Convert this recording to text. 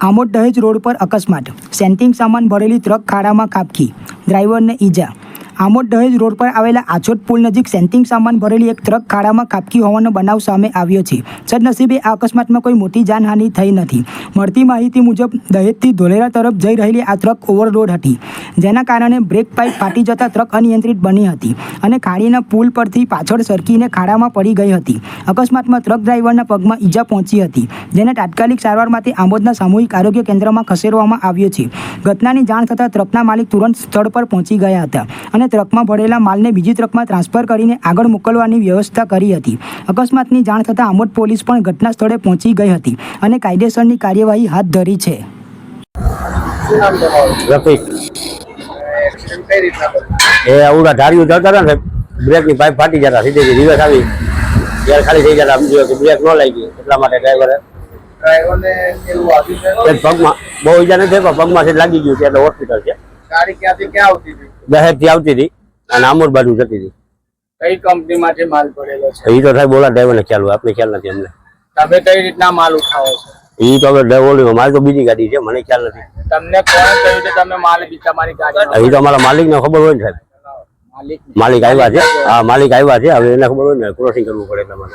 આમોદ દહેજ રોડ પર અકસ્માત. સેન્ટિંગ સામાન ભરેલી ટ્રક ખાડામાં ખાબકી. ડ્રાઈવરને ઈજા. આમોદ દહેજ રોડ પર આવેલા આછોદ પુલ નજીક સેન્ટિંગ સામાન ભરેલી એક ટ્રક ખાડામાં ખાબકી હોવાનો બનાવ સામે આવ્યો છે. સદનસીબે આ અકસ્માતમાં કોઈ મોટી જાનહાનિ થઈ નથી. મળતી માહિતી મુજબ દહેજથી ધોલેરા તરફ જઈ રહેલી આ ટ્રક ઓવરલોડ હતી. જેના કારણે બ્રેક પાઇપ ફાટી જતા ટ્રક અનિયંત્રિત બની હતી અને ખાડીના પુલ પરથી પાછળ સરકીને ખાડામાં પડી ગઈ હતી. અકસ્માતમાં ટ્રક ડ્રાઈવરના પગમાં ઈજા પહોંચી હતી, જેને તાત્કાલિક સારવાર માટે આમોદના સામૂહિક આરોગ્ય કેન્દ્રમાં ખસેડવામાં આવ્યો છે. ઘટનાની જાણ થતાં ટ્રકના માલિક તુરંત સ્થળ પર પહોંચી ગયા હતા અને ટ્રકમાં ભરેલા માલને બીજી ટ્રકમાં ટ્રાન્સફર કરીને આગળ મોકલવાની વ્યવસ્થા કરી હતી. અકસ્માતની જાણ થતાં આમોદ પોલીસ પણ ઘટના સ્થળે પહોંચી ગઈ હતી અને કાયદેસરની કાર્યવાહી હાથ ધરી છે? એ આવડા ધાર્યું જતા હતા ને બ્રેકની પાઇપ ફાટી જતા સીધે રિવર્સ આવી. ત્યારે ખાલી થઈ જતા સમજ્યો કે બ્રેક ન લાગી. એટલા માટે ડ્રાઈવરે પગમાં બહુ ઈજા નથી પણ પગમાં લાગી ગયું છે એટલે હોસ્પિટલ છે. ગાડી ક્યાંથી ક્યાં આવતી હતી? દહેજથી આવતી હતી અને આમોર બાજુ જતી હતી. કઈ કંપનીમાંથી માલ પડેલો છે? એ તો સાહેબ ડ્રાઈવર ને ખ્યાલ હોય આપણે ખ્યાલ નથી અમને તમે કઈ રીતના માલ ઉઠાવો છો? એ તો હવે મારી તો બીજી ગાડી છે મને ખ્યાલ નથી. તમને કોણે કહ્યું કે તમે માલ બી તમારી ગાડી એ તો અમારા માલિકને ખબર હોય ને સાહેબ. માલિક માલિક આવ્યા છે હા માલિક આવ્યા છે હવે એને ખબર હોય ને ક્રોસિંગ કરવું પડે તમારે.